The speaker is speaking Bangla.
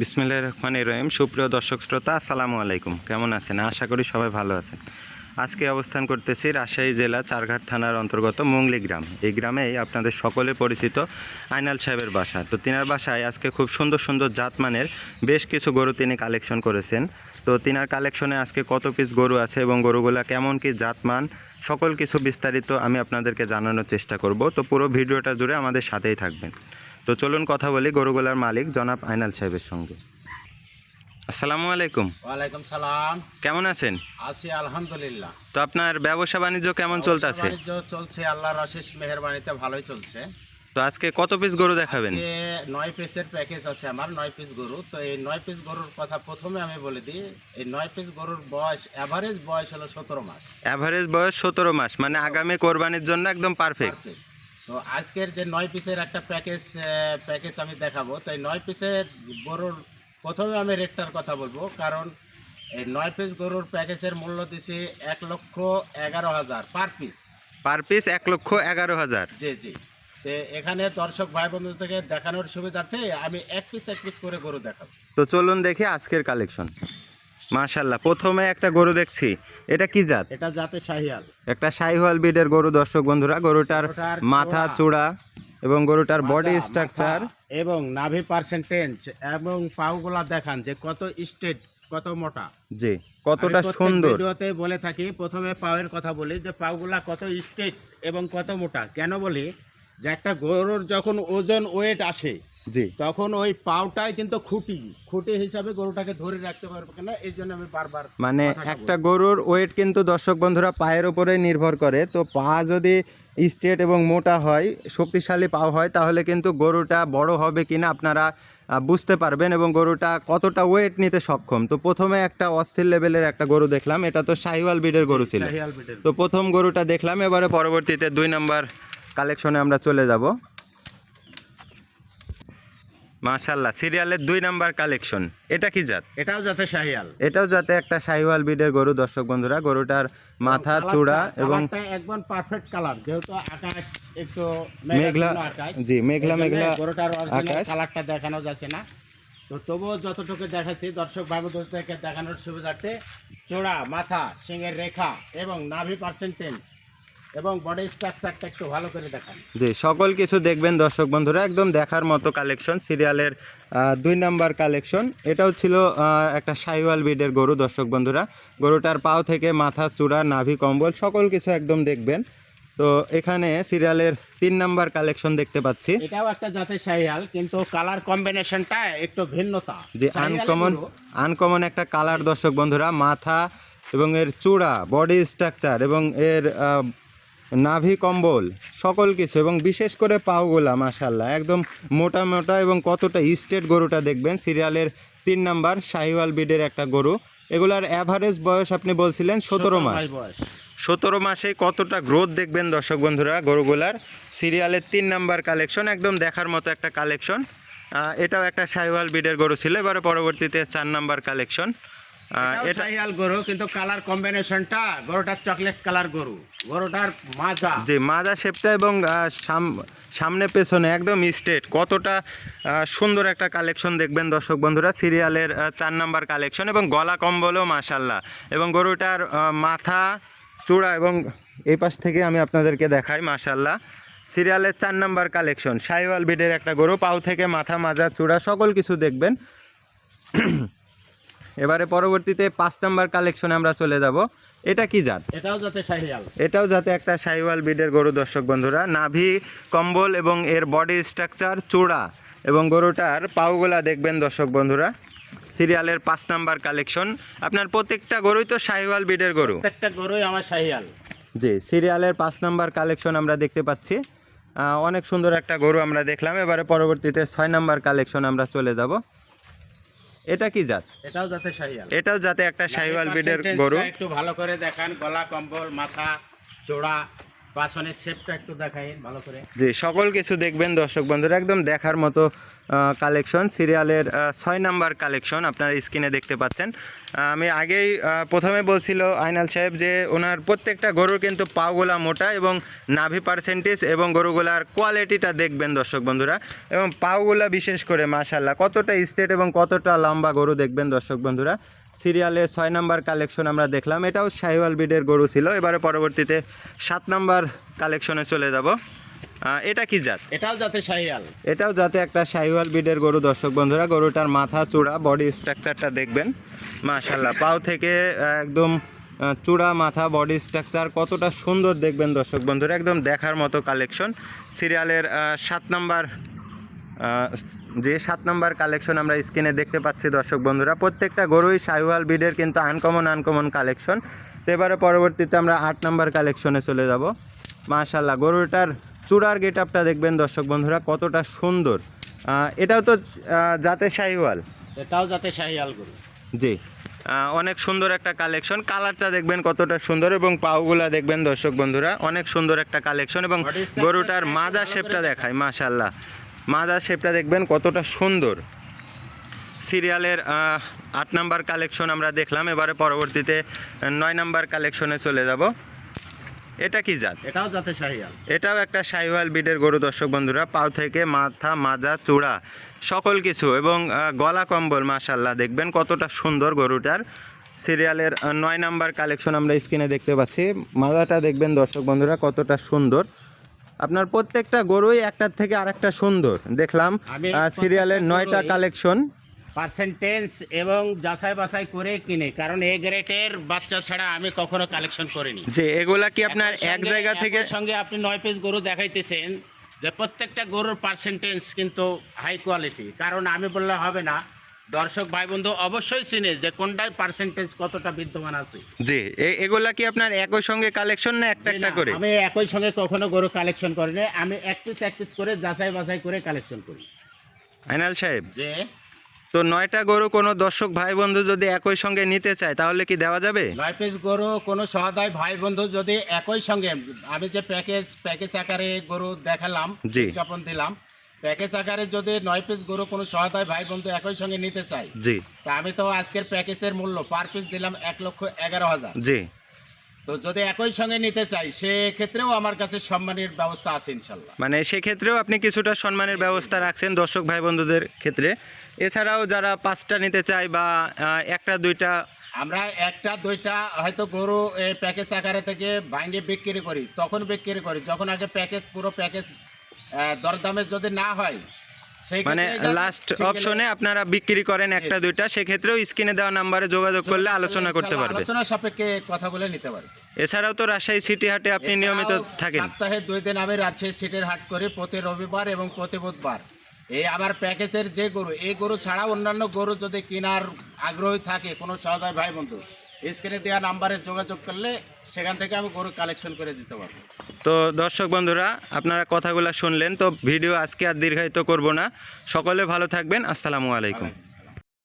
বিসমিল্লাহ রহমান রহিম। সুপ্রিয় দর্শক শ্রোতা, আসসালামু আলাইকুম। কেমন আছেন? আশা করি সবাই ভালো আছেন। আজকে অবস্থান করতেছি রাজশাহী জেলা চারঘাট থানার অন্তর্গত মংলি গ্রাম। এই গ্রামেই আপনাদের সকলে পরিচিত আইনাল সাহেবের বাসা। তো তিনার বাসায় আজকে খুব সুন্দর সুন্দর জাতমানের বেশ কিছু গরু তিনি কালেকশন করেছেন। তো তিনার কালেকশনে আজকে কত পিস গরু আছে এবং গরুগুলা কেমন কি জাতমান সকল কিছু বিস্তারিত আমি আপনাদেরকে জানানোর চেষ্টা করব। তো পুরো ভিডিওটা জুড়ে আমাদের সাথেই থাকবেন। তো চলুন কথা বলি গরুগুলার মালিক জনাব আইনাল সাহেবের সঙ্গে। আসসালামু আলাইকুম। ওয়ালাইকুম সালাম। কেমন আছেন? আছি আলহামদুলিল্লাহ। তো আপনার ব্যবসা বাণিজ্য কেমন চলতেছে বাণিজ্য চলছে আল্লাহর অশেষ মেহেরবানিতে ভালোই চলছে। তো আজকে কত পিস গরু দেখাবেন? নয় পিসের প্যাকেজ আছে আমার নয় পিস গরু। তো এই নয় পিস গরুর কথা প্রথমে আমি বলে দিই এই নয় পিস গরুর বয়স অ্যাভারেজ বয়স হলো সতেরো মাস। অ্যাভারেজ বয়স সতেরো মাস মানে আগামী কোরবানির জন্য একদম পারফেক্ট। তো আজকের যে নয় পিসের একটা প্যাকেজ প্যাকেজ আমি দেখাবো। তো এই নয় পিসের গরুর প্রথমে আমি রেটটার কথা বলব কারণ এই নয় পিস গরুর প্যাকেজের মূল্য দিছি এক লক্ষ এগারো হাজার পার পিস। পার পিস এক লক্ষ এগারো হাজার। জি জি। তো এখানে দর্শক ভাই বন্ধু থেকে দেখানোর সুবিধার্থে আমি এক পিস এক পিস করে গরু দেখাবো। তো চলুন দেখি আজকের কালেকশন। মাশাল্লাহ প্রথমে একটা গরু দেখছি। এটা কি জাত? এটা জাতে শাহিয়াল। একটা সাইহল বিডের গরু দর্শক বন্ধুরা। গরুটার মাথা চূড়া, এবং গরুটার বডি স্ট্রাকচার এবং নাভি পার্সেন্টেজ এবং পাউগুলা দেখান যে কত স্টেট কত মোটা। জি কতটা সুন্দর। ভিডিওতে বলে থাকি প্রথমে পাওয়ের কথা বলি যে পাউগুলা কত স্টেট এবং কত মোটা। কেন বলি? যে একটা গরুর যখন ওজন ওয়েট আসে জি। তখন ওই পাউটাই কিন্তু খুঁটি খুঁটি হিসাবে গরুটাকে ধরে রাখতে পারবে কেনা এই জন্য আমি বারবার মানে একটা গরুর ওয়েট কিন্তু দর্শক বন্ধুরা পায়ের উপরে নির্ভর করে। তো পা যদি স্ট্রেট এবং মোটা হয় শক্তিশালী পা হয় তাহলে কিন্তু গরুটা বড় হবে কিনা আপনারা বুঝতে পারবেন এবং গরুটা কতটা ওয়েট নিতে সক্ষম। তো প্রথমে একটা অস্থির লেভেলের একটা গরু দেখলাম এটা তো শাহিওয়াল বিডের গরু ছিল। তো প্রথম গরুটা দেখলাম এবারে পরবর্তীতে দুই নাম্বার কালেকশনে আমরা চলে যাব। মাশাল্লাহ সিরিয়ালের দুই নাম্বার কালেকশন। এটা কি জাত? এটাও যাতে শাহিয়াল। এটাও যাতে একটা সাইওয়াল বিডের গরু দর্শক বন্ধুরা। গরুটার মাথা চূড়া এবং একদম পারফেক্ট কালার যেহেতু আকাশ একটু মেঘলা জি মেঘলা মেঘলা গরুটার আকাশ। কালারটা দেখানো যাচ্ছে না। তো তবুও যতটুকু দেখাচ্ছি দর্শক ভাই দেখানোর সুবিধার্থে চোড়া মাথা সিংয়ের রেখা এবং নাভি পার্সেন্টেজ এবং বডি স্ট্রাকচারটা একটু ভালো করে দেখান। জি সকল কিছু দেখবেন দর্শক বন্ধুরা একদম দেখার মতো কালেকশন সিরিয়ালের দুই নাম্বার কালেকশন এটাও ছিল একটা সাইওয়াল বিডের গরু দর্শক বন্ধুরা। গরুটার পাও থেকে মাথা চূড়া নাভি কম্বল সকল কিছু একদম দেখবেন। তো এখানে সিরিয়ালের তিন নাম্বার কালেকশন দেখতে পাচ্ছি। এটাও একটা জাতের শাহিয়াল কিন্তু কালার কম্বিনেশনটা একটু ভিন্নতা। যে আনকমন আনকমন একটা কালার দর্শক বন্ধুরা মাথা এবং এর চূড়া বডি স্ট্রাকচার এবং এর নাভি কম্বল সকল কিছু এবং বিশেষ করে পাওগুলা মাশাল্লাহ একদম মোটা মোটা এবং কতটা স্টেট গরুটা দেখবেন সিরিয়ালের তিন নাম্বার শাহিওয়াল বিডের একটা গরু। এগুলার অ্যাভারেজ বয়স আপনি বলছিলেন সতেরো মাস বয়স। সতেরো মাসে কতটা গ্রোথ দেখবেন দর্শক বন্ধুরা গরুগুলার? সিরিয়ালের তিন নাম্বার কালেকশন একদম দেখার মতো একটা কালেকশন এটাও একটা সাইওয়াল বিডের গরু ছিল এবারে পরবর্তীতে চার নাম্বার কালেকশন এটা শাহিয়াল গরু কিন্তু কালার কম্বিনেশনটা গরুটার চকলেট কালার গরু। গরুটার মাজা। যে মাজা শেপটা এবং সামনে পেছনে একদম স্ট্রেট কতটা সুন্দর একটা কালেকশন দেখবেন দর্শক বন্ধুরা। সিরিয়ালের চার নাম্বার কালেকশন এবং গলা কম্বলও মাশাল্লাহ এবং গরুটার মাথা চূড়া এবং এই পাশ থেকে আমি আপনাদেরকে দেখাই মাশাল্লাহ সিরিয়ালের চার নাম্বার কালেকশন সাইওয়াল বিডের একটা গরু পাও থেকে মাথা মাজা চূড়া সকল কিছু দেখবেন। এবারে পরবর্তীতে পাঁচ নাম্বার কালেকশনে আমরা চলে যাব। এটা কি জাত? এটাও যাতে শাহিয়াল এটাও যাতে একটা সাইওয়াল বিডের গরু দর্শক বন্ধুরা। নাভি কম্বল এবং এর বডি স্ট্রাকচার চূড়া এবং গরুটার পাউগুলা দেখবেন দর্শক বন্ধুরা। সিরিয়ালের পাঁচ নাম্বার কালেকশন আপনার প্রত্যেকটা গরুই তো সাইওয়াল বিডের গরু। প্রত্যেকটা গরুই আমার শাহিয়াল জি সিরিয়ালের পাঁচ নাম্বার কালেকশন আমরা দেখতে পাচ্ছি। অনেক সুন্দর একটা গরু আমরা দেখলাম। এবারে পরবর্তীতে ছয় নাম্বার কালেকশন আমরা চলে যাব। এটা কি জাত? এটাও জাতে শাহিয়াল এটাও জাতে একটা শাহিওয়াল বিডের Percentage-টা গরু। একটু ভালো করে দেখান গলা কম্বল মাথা চোড়া। পাছনের শেপটা একটু দেখাই ভালো করে। জি, সকল কিছু দেখবেন দর্শক বন্ধুরা, একদম দেখার মতো কালেকশন সিরিয়ালের ছয় নাম্বার কালেকশন আপনারা স্ক্রিনে দেখতে পাচ্ছেন। আমি আগেই প্রথমে বলছিল আইনাল সাহেব যে ওনার প্রত্যেকটা গরুর কিন্তু পাওগুলা মোটা এবং নাভি পার্সেন্টেজ এবং গরুগুলার কোয়ালিটিটা দেখবেন দর্শক বন্ধুরা। এবং পাওগুলা বিশেষ করে মাশাল্লাহ কতটা স্টেট এবং কতটা লম্বা গরু দেখবেন দর্শক বন্ধুরা। সিরিয়ালে ছয় নাম্বার কালেকশন আমরা দেখলাম। এটাও শাহিওয়াল বিডের গরু ছিল। এবারে পরবর্তীতে সাত নাম্বার কালেকশনে চলে যাব। এটা কি জাত? এটাও যাতে শাহিয়াল এটাও যাতে একটা শাহিওয়াল বিডের গরু দর্শক বন্ধুরা। গরুটার মাথা চূড়া বডি স্ট্রাকচারটা দেখবেন। মাশাল্লাহ পাও থেকে একদম চূড়া মাথা বডি স্ট্রাকচার কতটা সুন্দর দেখবেন দর্শক বন্ধুরা। একদম দেখার মতো কালেকশন। সিরিয়ালের সাত নাম্বার যে সাত নম্বর কালেকশন আমরা স্ক্রিনে দেখতে পাচ্ছি দর্শক বন্ধুরা প্রত্যেকটা গরুই শাহিওয়াল বিডের কিন্তু আনকমন আনকমন কালেকশন তো এবারে পরবর্তীতে আমরা আট নম্বর কালেকশনে চলে যাব। মাশাল্লাহ গরুটার চূড়ার গেট আপটা দেখবেন দর্শক বন্ধুরা কতটা সুন্দর। এটাও তো জাতের শাহিওয়াল? এটাও যাতে শাহিয়াল গরু। জি। অনেক সুন্দর একটা কালেকশন কালারটা দেখবেন কতটা সুন্দর এবং পাউগুলা দেখবেন দর্শক বন্ধুরা অনেক সুন্দর একটা কালেকশন এবং গরুটার মাজা শেপটা দেখায় মাশাল্লাহ মাজা শেপটা দেখবেন কতটা সুন্দর। সিরিয়ালের আট নাম্বার কালেকশন আমরা দেখলাম এবারে পরবর্তীতে নয় নাম্বার কালেকশনে চলে যাব। এটা কি জাত? এটাও যাতে শাহিয়াল। এটাও একটা সাইওয়াল বিডের গরু দর্শক বন্ধুরা পাও থেকে মাথা মাজা চূড়া সকল কিছু এবং গলা কম্বল মাশাল্লাহ দেখবেন কতটা সুন্দর গরুটার। সিরিয়ালের নয় নাম্বার কালেকশন আমরা স্ক্রিনে দেখতে পাচ্ছি। মাজাটা দেখবেন দর্শক বন্ধুরা কতটা সুন্দর। আপনার প্রত্যেকটা গরুই একটার থেকে আরেকটা সুন্দর। দেখলাম সিরিয়ালের নয়টা কালেকশন। পার্সেন্টেজ এবং যাচাই বাছাই করে কিনে কারণ এ গ্রেটের বাচ্চা ছাড়া আমি কখনো কালেকশন করিনি। যে এগুলা কি আপনার এক জায়গা থেকে সঙ্গে আপনি নয় পিস গরু দেখাইতেছেন যে প্রত্যেকটা গরুর পার্সেন্টেজ কিন্তু হাই কোয়ালিটি কারণ আমি বললে হবে না দর্শক ভাই বন্ধু অবশ্যই চিনে যে কোনটায় পার্সেন্টেজ কতটা বিদ্যমান আছে। জি এগুলা কি আপনার একই সঙ্গে কালেকশন না একটা একটা করে? আমি একই সঙ্গে কখনো গরু কালেকশন করিনি আমি এক পিস এক পিস করে যাচাই বাছাই করে কালেকশন করি। আইনাল সাহেব যে তো নয়টা গরু কোনো দর্শক ভাই বন্ধু যদি একই সঙ্গে নিতে চায় তাহলে কি দেওয়া যাবে? নয় পিস গরু কোনো সহায় ভাই বন্ধু যদি একই সঙ্গে আমি যে প্যাকেজ প্যাকেজ আকারে গরু দেখালাম। বিজ্ঞাপন দিলাম প্যাকেজ আকারে যদি নয় পিস গরু কোনো সহায় ভাই বন্ধু একই সঙ্গে নিতে চাই জি। তা আমি তো আজকের প্যাকেজের মূল্য পার পিস দিলাম এক লক্ষ এগারো হাজার। জি। তো যদি একই সঙ্গে নিতে চাই সেক্ষেত্রেও আমার কাছে সম্মানের ব্যবস্থা আছে ইনশাল্লাহ। মানে সেক্ষেত্রেও আপনি কিছুটা সম্মানের ব্যবস্থা রাখছেন দর্শক ভাই বন্ধুদের ক্ষেত্রে। এছাড়াও যারা পাঁচটা নিতে চায় বা একটা দুইটা আমরা একটা দুইটা হয়তো গরু প্যাকেজ আকারে থেকে ভাঙ্গে বিক্রি করি তখন বিক্রি করি যখন আগে প্যাকেজ পুরো প্যাকেজ দরদামে যদি না হয় মানে লাস্ট অপশনে আপনারা বিক্রি করেন একটা দুইটা সেক্ষেত্রেও স্ক্রিনে দেওয়া নাম্বারে যোগাযোগ করলে আলোচনা করতে পারবে। আলোচনা সাপেক্ষে কথা বলে নিতে পারবে। এছাড়াও তো রাজশাহী সিটি হাটে আপনি নিয়মিত থাকেন। সপ্তাহে দুই দিন আমি রাজশাহী সিটের হাট করি প্রতি রবিবার এবং প্রতি বুধবার। এই আমার প্যাকেজের যে গরু এই গরু ছাড়া অন্যান্য গরু যদি কেনার আগ্রহী থাকে কোনো সহদয় ভাই বন্ধু স্ক্রিনে দেওয়া নাম্বারে যোগাযোগ করলে সেখান থেকে আমি গরু কালেকশন করে দিতে পারব। তো দর্শক বন্ধুরা আপনারা কথাগুলো শুনলেন তো ভিডিও আজকে আর দীর্ঘায়িত করব না। সকলে ভালো থাকবেন আসসালামু আলাইকুম।